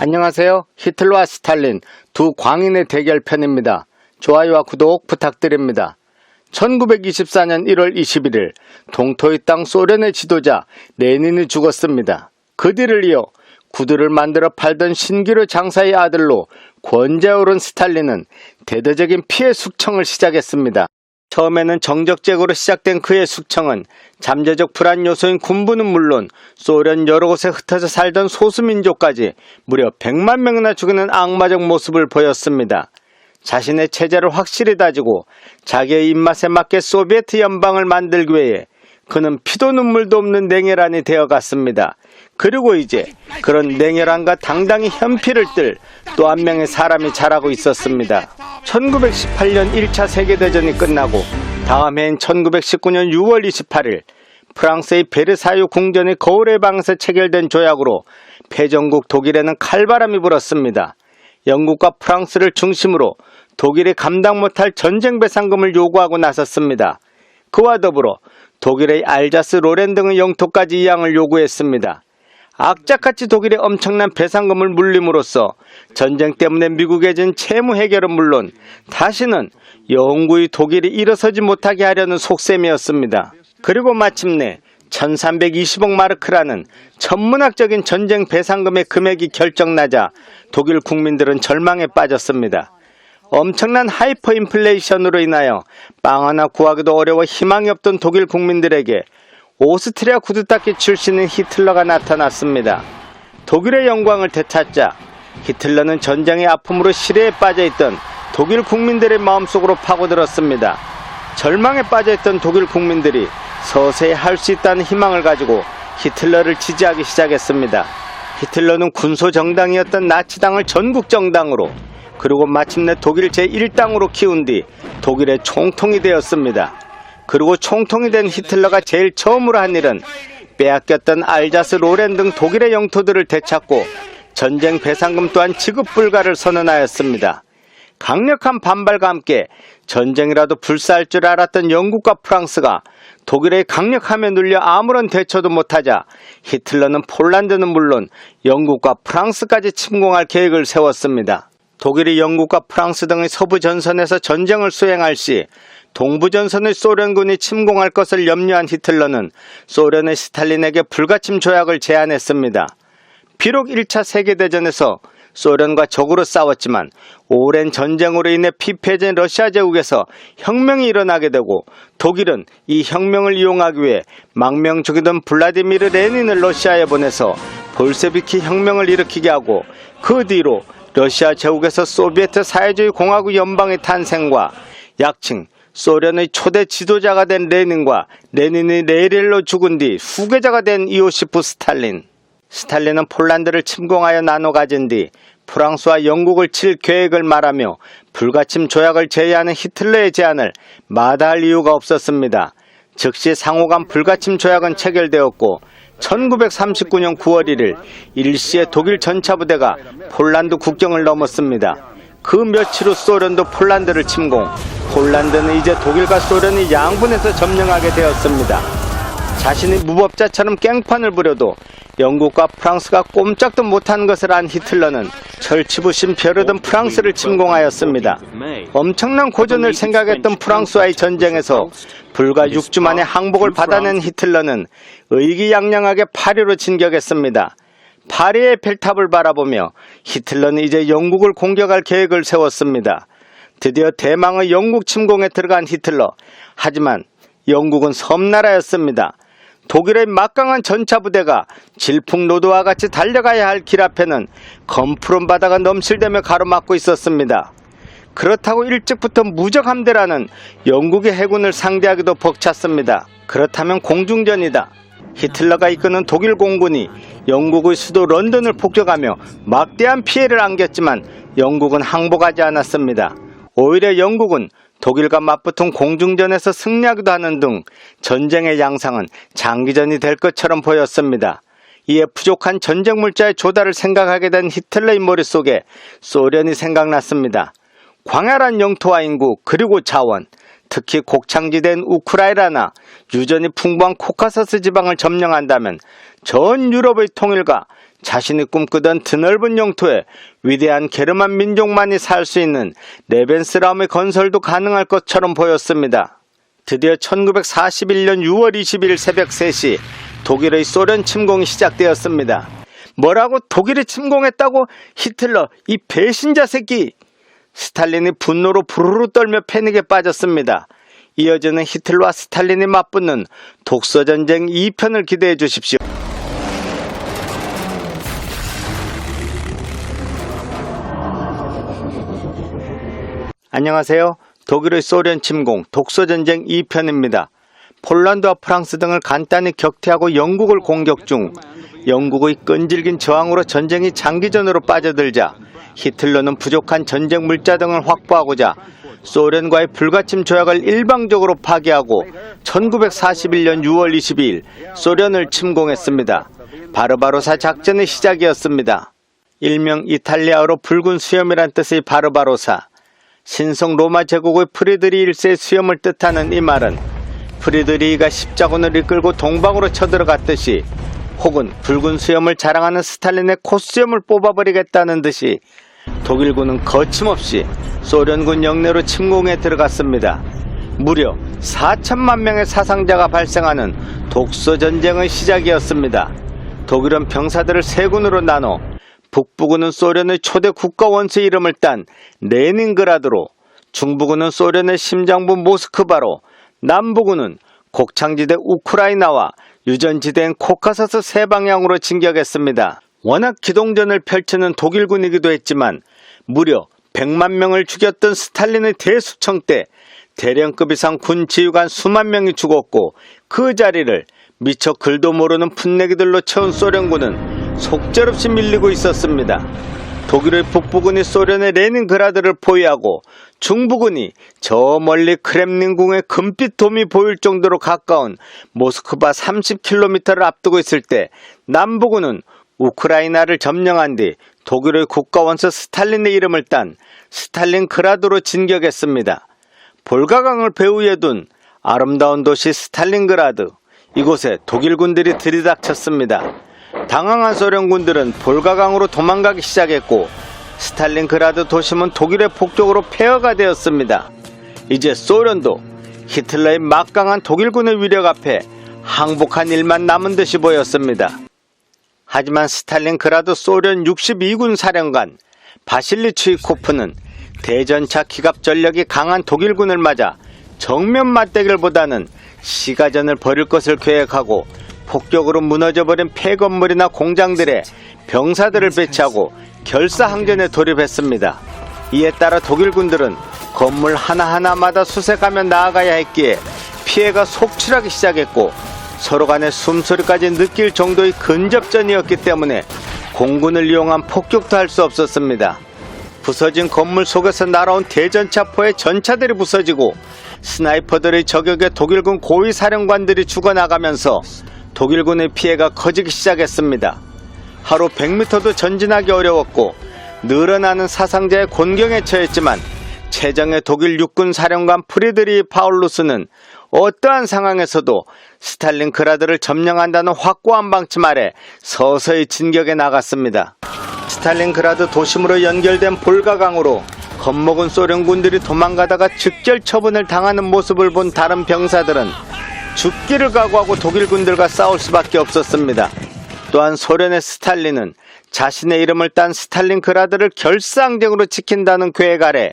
안녕하세요. 히틀러와 스탈린 두 광인의 대결 편입니다. 좋아요와 구독 부탁드립니다. 1924년 1월 21일 동토의 땅 소련의 지도자 레닌이 죽었습니다. 그 뒤를 이어 구두를 만들어 팔던 신기루 장사의 아들로 권좌에 오른 스탈린은 대대적인 피해 숙청을 시작했습니다. 처음에는 정적제고로 시작된 그의 숙청은 잠재적 불안 요소인 군부는 물론 소련 여러 곳에 흩어져 살던 소수민족까지 무려 100만 명이나 죽이는 악마적 모습을 보였습니다. 자신의 체제를 확실히 다지고 자기의 입맛에 맞게 소비에트 연방을 만들기 위해 그는 피도 눈물도 없는 냉혈한이 되어갔습니다. 그리고 이제 그런 냉혈한과 당당히 현피를 뜰 또 한 명의 사람이 자라고 있었습니다. 1918년 1차 세계대전이 끝나고 다음 해인 1919년 6월 28일 프랑스의 베르사유 궁전의 거울의 방에서 체결된 조약으로 패전국 독일에는 칼바람이 불었습니다. 영국과 프랑스를 중심으로 독일이 감당 못할 전쟁 배상금을 요구하고 나섰습니다. 그와 더불어 독일의 알자스 로렌 등의 영토까지 이양을 요구했습니다. 악착같이 독일의 엄청난 배상금을 물림으로써 전쟁 때문에 미국에 진 채무 해결은 물론 다시는 영구히 독일이 일어서지 못하게 하려는 속셈이었습니다. 그리고 마침내 1320억 마르크라는 천문학적인 전쟁 배상금의 금액이 결정나자 독일 국민들은 절망에 빠졌습니다. 엄청난 하이퍼 인플레이션으로 인하여 빵 하나 구하기도 어려워 희망이 없던 독일 국민들에게 오스트리아 구두닦이 출신인 히틀러가 나타났습니다. 독일의 영광을 되찾자 히틀러는 전쟁의 아픔으로 시래에 빠져있던 독일 국민들의 마음속으로 파고들었습니다. 절망에 빠져있던 독일 국민들이 서서히 할 수 있다는 희망을 가지고 히틀러를 지지하기 시작했습니다. 히틀러는 군소 정당이었던 나치당을 전국 정당으로 그리고 마침내 독일 제1당으로 키운 뒤 독일의 총통이 되었습니다. 그리고 총통이 된 히틀러가 제일 처음으로 한 일은 빼앗겼던 알자스 로렌 등 독일의 영토들을 되찾고 전쟁 배상금 또한 지급 불가를 선언하였습니다. 강력한 반발과 함께 전쟁이라도 불사할 줄 알았던 영국과 프랑스가 독일의 강력함에 눌려 아무런 대처도 못하자 히틀러는 폴란드는 물론 영국과 프랑스까지 침공할 계획을 세웠습니다. 독일이 영국과 프랑스 등의 서부 전선에서 전쟁을 수행할 시 동부 전선의 소련군이 침공할 것을 염려한 히틀러는 소련의 스탈린에게 불가침 조약을 제안했습니다. 비록 1차 세계대전에서 소련과 적으로 싸웠지만 오랜 전쟁으로 인해 피폐해진 러시아 제국에서 혁명이 일어나게 되고 독일은 이 혁명을 이용하기 위해 망명 죽이던 블라디미르 레닌을 러시아에 보내서 볼세비키 혁명을 일으키게 하고 그 뒤로 러시아 제국에서 소비에트 사회주의 공화국 연방의 탄생과 약칭 소련의 초대 지도자가 된 레닌과 레닌이 레일로 죽은 뒤 후계자가 된 이오시프 스탈린. 스탈린은 폴란드를 침공하여 나눠 가진 뒤 프랑스와 영국을 칠 계획을 말하며 불가침 조약을 제의하는 히틀러의 제안을 마다할 이유가 없었습니다. 즉시 상호간 불가침 조약은 체결되었고 1939년 9월 1일 일시에 독일 전차부대가 폴란드 국경을 넘었습니다. 그 며칠 후 소련도 폴란드를 침공. 폴란드는 이제 독일과 소련이 양분해서 점령하게 되었습니다. 자신이 무법자처럼 깽판을 부려도 영국과 프랑스가 꼼짝도 못한 것을 안 히틀러는 철치부심 벼르던 프랑스를 침공하였습니다. 엄청난 고전을 생각했던 프랑스와의 전쟁에서 불과 6주 만에 항복을 받아낸 히틀러는 의기양양하게 파리로 진격했습니다. 파리의 벨탑을 바라보며 히틀러는 이제 영국을 공격할 계획을 세웠습니다. 드디어 대망의 영국 침공에 들어간 히틀러. 하지만 영국은 섬나라였습니다. 독일의 막강한 전차 부대가 질풍노도와 같이 달려가야 할 길 앞에는 검푸른 바다가 넘실대며 가로막고 있었습니다. 그렇다고 일찍부터 무적 함대라는 영국의 해군을 상대하기도 벅찼습니다. 그렇다면 공중전이다. 히틀러가 이끄는 독일 공군이 영국의 수도 런던을 폭격하며 막대한 피해를 안겼지만 영국은 항복하지 않았습니다. 오히려 영국은 독일과 맞붙은 공중전에서 승리하기도 하는 등 전쟁의 양상은 장기전이 될 것처럼 보였습니다. 이에 부족한 전쟁 물자의 조달을 생각하게 된 히틀러의 머릿속에 소련이 생각났습니다. 광활한 영토와 인구 그리고 자원 특히 곡창지대인 우크라이나나 유전이 풍부한 코카서스 지방을 점령한다면 전 유럽의 통일과 자신이 꿈꾸던 드넓은 영토에 위대한 게르만 민족만이 살 수 있는 레벤스라움의 건설도 가능할 것처럼 보였습니다. 드디어 1941년 6월 20일 새벽 3시 독일의 소련 침공이 시작되었습니다. 뭐라고 독일이 침공했다고 히틀러 이 배신자 새끼 스탈린이 분노로 부르르 떨며 패닉에 빠졌습니다. 이어지는 히틀러와 스탈린이 맞붙는 독서전쟁 2편을 기대해 주십시오. 안녕하세요. 독일의 소련 침공 독서전쟁 2편입니다. 폴란드와 프랑스 등을 간단히 격퇴하고 영국을 공격 중 영국의 끈질긴 저항으로 전쟁이 장기전으로 빠져들자 히틀러는 부족한 전쟁 물자 등을 확보하고자 소련과의 불가침 조약을 일방적으로 파기하고 1941년 6월 22일 소련을 침공했습니다. 바르바로사 작전의 시작이었습니다. 일명 이탈리아어로 붉은 수염이란 뜻의 바르바로사. 신성 로마 제국의 프리드리 1세의 수염을 뜻하는 이 말은 프리드리히가 십자군을 이끌고 동방으로 쳐들어갔듯이 혹은 붉은 수염을 자랑하는 스탈린의 콧수염을 뽑아버리겠다는 듯이 독일군은 거침없이 소련군 영내로 침공에 들어갔습니다. 무려 4천만 명의 사상자가 발생하는 독소 전쟁의 시작이었습니다. 독일은 병사들을 세 군으로 나눠 북부군은 소련의 초대 국가 원수 이름을 딴 레닌그라드로, 중부군은 소련의 심장부 모스크바로, 남부군은 곡창지대 우크라이나와 유전지대인 코카서스 세 방향으로 진격했습니다. 워낙 기동전을 펼치는 독일군이기도 했지만 무려 100만 명을 죽였던 스탈린의 대수청 때 대령급 이상 군 지휘관 수만 명이 죽었고 그 자리를 미처 글도 모르는 풋내기들로 채운 소련군은 속절없이 밀리고 있었습니다. 독일의 북부군이 소련의 레닌그라드를 포위하고 중부군이 저 멀리 크렘린궁의 금빛 돔이 보일 정도로 가까운 모스크바 30km를 앞두고 있을 때 남부군은 우크라이나를 점령한 뒤 독일의 국가원수 스탈린의 이름을 딴 스탈린그라드로 진격했습니다. 볼가강을 배후에 둔 아름다운 도시 스탈린그라드 이곳에 독일군들이 들이닥쳤습니다. 당황한 소련군들은 볼가강으로 도망가기 시작했고 스탈린그라드 도심은 독일의 폭격으로 폐허가 되었습니다. 이제 소련도 히틀러의 막강한 독일군의 위력 앞에 항복한 일만 남은 듯이 보였습니다. 하지만 스탈린그라드 소련 62군 사령관 바실리 추이코프는 대전차 기갑 전력이 강한 독일군을 맞아 정면 맞대결보다는 시가전을 벌일 것을 계획하고 폭격으로 무너져버린 폐건물이나 공장들에 병사들을 배치하고 결사항전에 돌입했습니다. 이에 따라 독일군들은 건물 하나하나마다 수색하며 나아가야 했기에 피해가 속출하기 시작했고 서로 간의 숨소리까지 느낄 정도의 근접전이었기 때문에 공군을 이용한 폭격도 할 수 없었습니다. 부서진 건물 속에서 날아온 대전차포에 전차들이 부서지고 스나이퍼들의 저격에 독일군 고위 사령관들이 죽어나가면서 독일군의 피해가 커지기 시작했습니다. 하루 100m도 전진하기 어려웠고 늘어나는 사상자의 곤경에 처했지만 최정의 독일 육군 사령관 프리드리 파울루스는 어떠한 상황에서도 스탈린그라드를 점령한다는 확고한 방침 아래 서서히 진격에 나갔습니다. 스탈린그라드 도심으로 연결된 볼가강으로 겁먹은 소련군들이 도망가다가 즉결 처분을 당하는 모습을 본 다른 병사들은 죽기를 각오하고 독일군들과 싸울 수밖에 없었습니다. 또한 소련의 스탈린은 자신의 이름을 딴 스탈린그라드를 결사항쟁으로 지킨다는 계획 아래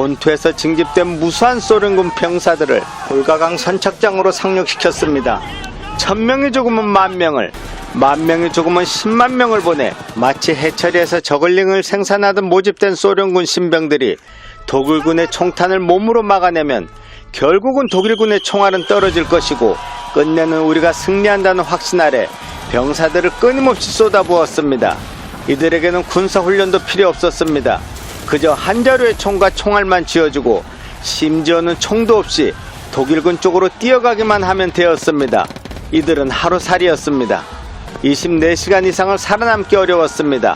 본토에서 징집된 무수한 소련군 병사들을 볼가강 선착장으로 상륙시켰습니다. 천명이 죽으면 만명을, 만명이 죽으면 십만 명을 보내 마치 해처리에서 저글링을 생산하듯 모집된 소련군 신병들이 독일군의 총탄을 몸으로 막아내면 결국은 독일군의 총알은 떨어질 것이고 끝내는 우리가 승리한다는 확신 아래 병사들을 끊임없이 쏟아부었습니다. 이들에게는 군사훈련도 필요 없었습니다. 그저 한 자루의 총과 총알만 쥐어주고 심지어는 총도 없이 독일군 쪽으로 뛰어가기만 하면 되었습니다. 이들은 하루살이였습니다. 24시간 이상을 살아남기 어려웠습니다.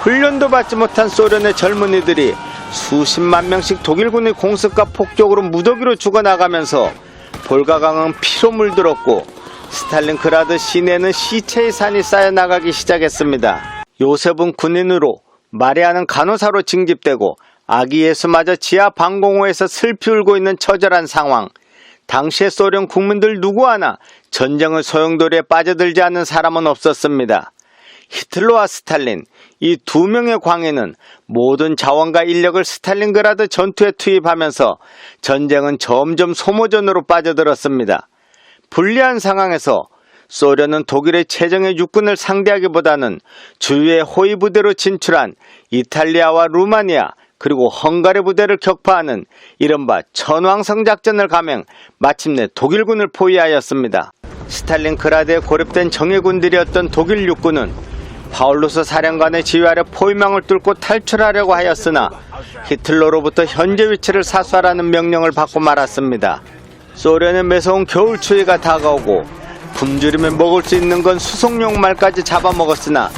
훈련도 받지 못한 소련의 젊은이들이 수십만 명씩 독일군의 공습과 폭격으로 무더기로 죽어나가면서 볼가강은 피로 물들었고 스탈린그라드 시내는 시체의 산이 쌓여 나가기 시작했습니다. 요셉은 군인으로 마리아는 간호사로 징집되고 아기 예수마저 지하 방공호에서 슬피 울고 있는 처절한 상황. 당시의 소련 국민들 누구 하나 전쟁의 소용돌이에 빠져들지 않는 사람은 없었습니다. 히틀러와 스탈린 이 두 명의 광인은 모든 자원과 인력을 스탈린그라드 전투에 투입하면서 전쟁은 점점 소모전으로 빠져들었습니다. 불리한 상황에서 소련은 독일의 최정예 육군을 상대하기보다는 주위의 호위 부대로 진출한 이탈리아와 루마니아 그리고 헝가리 부대를 격파하는 이른바 천왕성 작전을 감행 마침내 독일군을 포위하였습니다. 스탈린그라드에 고립된 정예군들이었던 독일 육군은 파울루스 사령관의 지휘 아래 포위망을 뚫고 탈출하려고 하였으나 히틀러로부터 현재 위치를 사수하라는 명령을 받고 말았습니다. 소련의 매서운 겨울 추위가 다가오고 굶주리면 먹을 수 있는 건 수송용 말까지 잡아먹었으나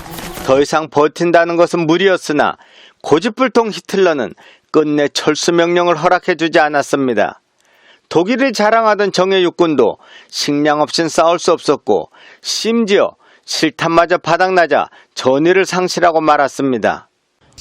더 이상 버틴다는 것은 무리였으나 고집불통 히틀러는 끝내 철수 명령을 허락해주지 않았습니다. 독일이 자랑하던 정예 육군도 식량 없인 싸울 수 없었고 심지어 실탄마저 바닥나자 전의를 상실하고 말았습니다.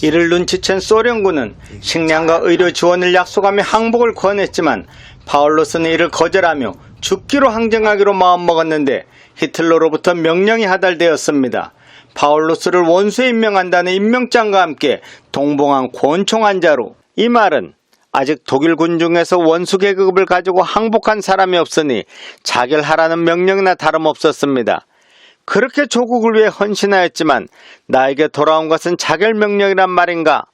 이를 눈치챈 소련군은 식량과 의료 지원을 약속하며 항복을 권했지만 파울로스는 이를 거절하며 죽기로 항쟁하기로 마음먹었는데 히틀러로부터 명령이 하달되었습니다. 파울로스를 원수에 임명한다는 임명장과 함께 동봉한 권총한 자로 이 말은 아직 독일군 중에서 원수 계급을 가지고 항복한 사람이 없으니 자결하라는 명령이나 다름없었습니다. 그렇게 조국을 위해 헌신하였지만 나에게 돌아온 것은 자결 명령이란 말인가?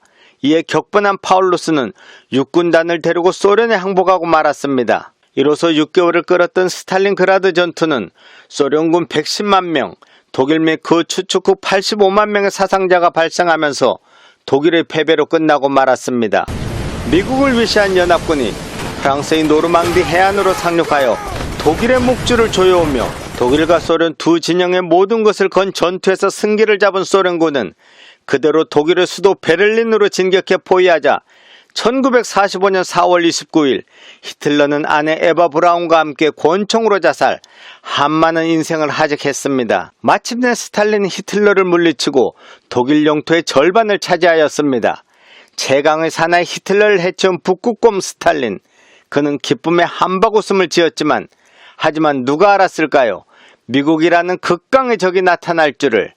이에 격분한 파울루스는 육군단을 데리고 소련에 항복하고 말았습니다. 이로써 6개월을 끌었던 스탈린그라드 전투는 소련군 110만 명, 독일 및 그 추축 후 85만 명의 사상자가 발생하면서 독일의 패배로 끝나고 말았습니다. 미국을 위시한 연합군이 프랑스의 노르망디 해안으로 상륙하여 독일의 목줄을 조여오며 독일과 소련 두 진영의 모든 것을 건 전투에서 승기를 잡은 소련군은 그대로 독일의 수도 베를린으로 진격해 포위하자 1945년 4월 29일 히틀러는 아내 에바 브라운과 함께 권총으로 자살, 한많은 인생을 하직했습니다. 마침내 스탈린 히틀러를 물리치고 독일 영토의 절반을 차지하였습니다. 최강의 사나이 히틀러를 해치운 북극곰 스탈린. 그는 기쁨에 한바구음을 지었지만 하지만 누가 알았을까요? 미국이라는 극강의 적이 나타날 줄을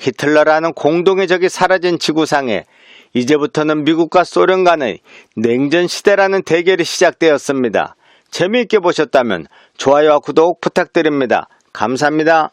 히틀러라는 공동의 적이 사라진 지구상에 이제부터는 미국과 소련 간의 냉전 시대라는 대결이 시작되었습니다. 재미있게 보셨다면 좋아요와 구독 부탁드립니다. 감사합니다.